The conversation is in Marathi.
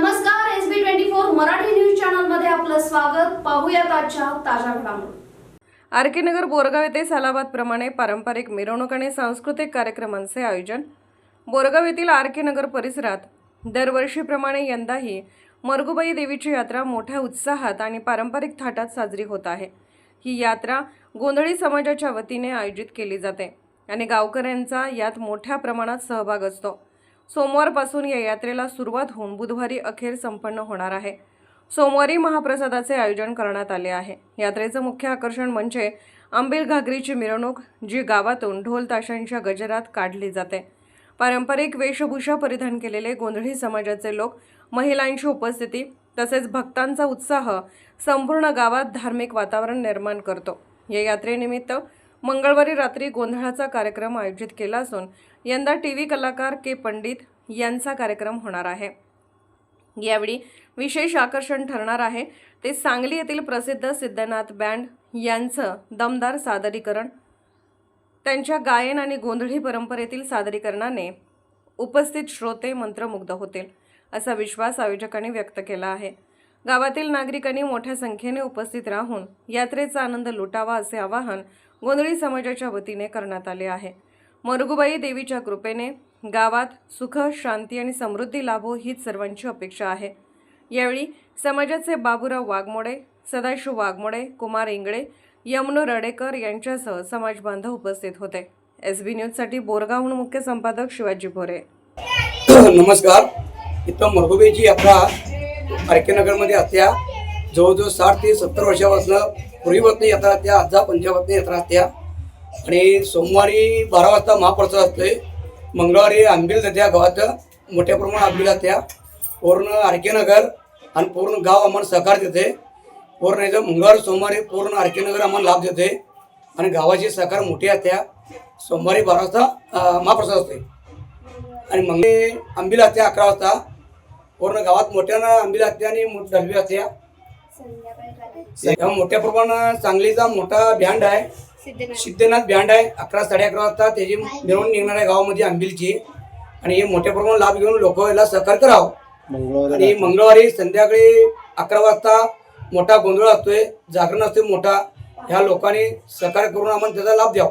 नमस्कार S B twenty four Marathi news चॅनलमध्ये आपलं स्वागत. पाहूयात आजच्या ताज्या घडामोडी. आर के नगर बोरगाव येथे सालाबादप्रमाणे पारंपरिक मिरवणूक आणि सांस्कृतिक कार्यक्रमांचे आयोजन. बोरगाव येथील आर के नगर परिसरात दरवर्षीप्रमाणे यंदाही मरगुबाई देवीची यात्रा मोठ्या उत्साहात आणि पारंपरिक थाटात साजरी होत आहे. ही यात्रा गोंधळी समाजाच्या वतीने आयोजित केली जाते आणि गावकऱ्यांचा यात मोठ्या प्रमाणात सहभाग असतो. सोमवारपासून या यात्रेला सुरुवात होऊन बुधवारी अखेर संपन्न होणार आहे. सोमवारी महाप्रसादाचे आयोजन करण्यात आले आहे. यात्रेचं मुख्य आकर्षण म्हणजे आंबील घागरीची मिरवणूक जी गावातून ढोल ताशांच्या गजरात काढली जाते. पारंपरिक वेशभूषा परिधान केलेले गोंधळी समाजाचे लोक महिलांची उपस्थिती तसेच भक्तांचा उत्साह संपूर्ण गावात धार्मिक वातावरण निर्माण करतो. या यात्रेनिमित्त मंगळवारी रात्री गोंधळाचा कार्यक्रम आयोजित केला असून यंदा टी व्ही कलाकार के पंडित यांचा कार्यक्रम होणार आहे. यावेळी विशेष आकर्षण ठरणार आहे. ते सांगली येथील प्रसिद्ध सिद्धनाथ बँड यांचं दमदार सादरीकरण त्यांच्या गायन आणि गोंधळी परंपरेतील सादरीकरणाने उपस्थित श्रोते मंत्रमुग्ध होतील असा विश्वास आयोजकांनी व्यक्त केला आहे. गावातील नागरिकांनी मोठ्या संख्येने उपस्थित राहून यात्रेचा आनंद लुटावा असे आवाहन गोंधळी समाजाच्या वतीने करण्यात आले आहे. मरुगुबाई देवीच्या कृपेने गावात सुख शांती आणि समृद्धी लाभो हीच सर्वांची अपेक्षा आहे. यावेळी समाजाचे बाबूराव वाघमोडे सदाशिव वाघमोडे कुमार इंगळे यमुनो रडेकर यांच्यासह समाज बांधव उपस्थित होते. एस बी न्यूजसाठी बोरगावहून मुख्य संपादक शिवाजी भोरे. नमस्कार. इथं मरगुबेची यात्रा आरकेनगरमध्ये असत्या जवळजवळ साठ ते सत्तर वर्षापासून पूर्वीपासून यात्रा असत्या आजचा पंजाबातनं यात्रा असत्या आणि सोमवारी बारा वाजता महाप्रसाद असतोय. मंगळवारी आंबील जात्या गावात. मोठ्या प्रमाणात आंबील असत्या पूर्ण आरकेनगर आणि पूर्ण गाव आम्हाला सहकार देते. पूर्ण याचं मंगळवार सोमवारी पूर्ण आरकेनगर आम्हाला लाभ देते. आणि गावाची सहकार मोठी असत्या सोमवारी बारा वाजता महाप्रसाद असते आणि मग आंबील असते अकरा वाजता. पूर्ण गावात मोठ्यानं आंबील असते आणि मोठ डलबी असते मोठ्या प्रमाणात सांगलीचा मोठा बँड आहे. सिद्धनाथ. बँड आहे. अकरा साडे अकरा वाजता त्याची मिरवणूक निघणार आहे गावामध्ये आंबीलची. आणि हे मोठ्या प्रमाणात लाभ घेऊन लोक याला सहकार करावं. आणि मंगळवारी संध्याकाळी अकरा वाजता मोठा गोंधळ असतोय. जागरण असतोय मोठा. ह्या लोकांनी सहकार्य करून आम्हाला त्याचा लाभ द्यावा.